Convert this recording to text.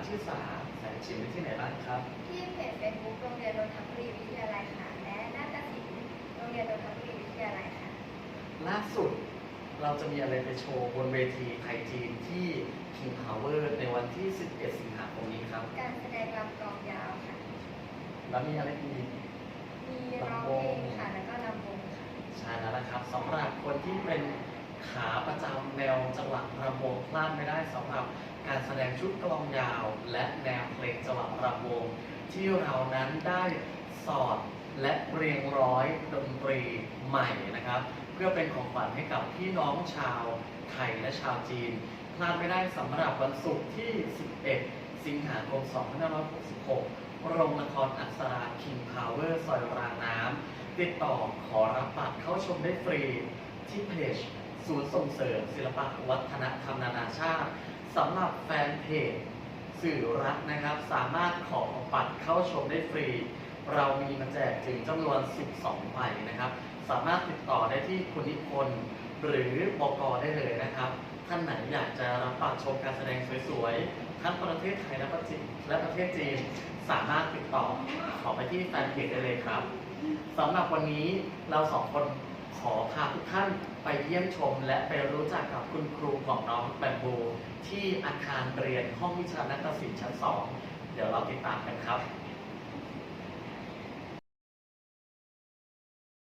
อัญชิสาแสงชิมได้ที่ไหนบ้างครับ ที่เพจเฟซบุ๊กโรงเรียนนนทบุรีวิทยาลัยค่ะ และนาฏศิลป์โรงเรียนนนทบุรีวิทยาลัยค่ะ ล่าสุดเราจะมีอะไรไปโชว์บนเวทีไทยจีนที่ King Power ในวันที่ 11 สิงหาคมนี้ครับ การแสดงรำกลองยาวค่ะ แล้วมีอะไรอีก มีร้องเพลงค่ะ แล้วก็รำวงค่ะ ใช่แล้วนะครับสำหรับคนที่เป็นขาประจำแนวจังหวะระวงพลาดไม่ได้สำหรับการ แสดงชุดกลองยาว และแนวเพลงจังหวะระวง ที่เรานั้นได้สอดและเรียงร้อยดนตรีใหม่นะครับ เพื่อเป็นของขวัญให้กับพี่น้องชาวไทยและชาวจีน พลาดไม่ได้สำหรับวันศุกร์ที่ 11 สิงหาคม 2566 โรงละครอักษรา King Power ซอยรางน้ำติดต่อขอรับบัตรเข้าชมได้ฟรีที่เพจ ศูนย์ส่งเสริมศิลปะวัฒนธรรมนานาชาติสำหรับแฟนเพจสื่อรักนะครับ สามารถขอบัตรเข้าชมได้ฟรี เรามีมาแจกถึงจำนวน 12 ใบนะครับ สามารถติดต่อได้ที่คุณนิพนธ์หรือบกได้เลยนะครับ ท่านไหนอยากจะรับบัตรชมการแสดงสวยๆ ทั้งประเทศไทยและประเทศและประเทศจีนสามารถติดต่อขอไปที่แฟนเพจได้เลยครับสำหรับวันนี้เราสองคน ขอพาทุกท่านไปเยี่ยมชม และไปรู้จักกับคุณครูของน้องแบมบูที่อาคารเรียนห้องวิชานักศิลป์ชั้น 2 เดี๋ยวเราติดตามกันครับ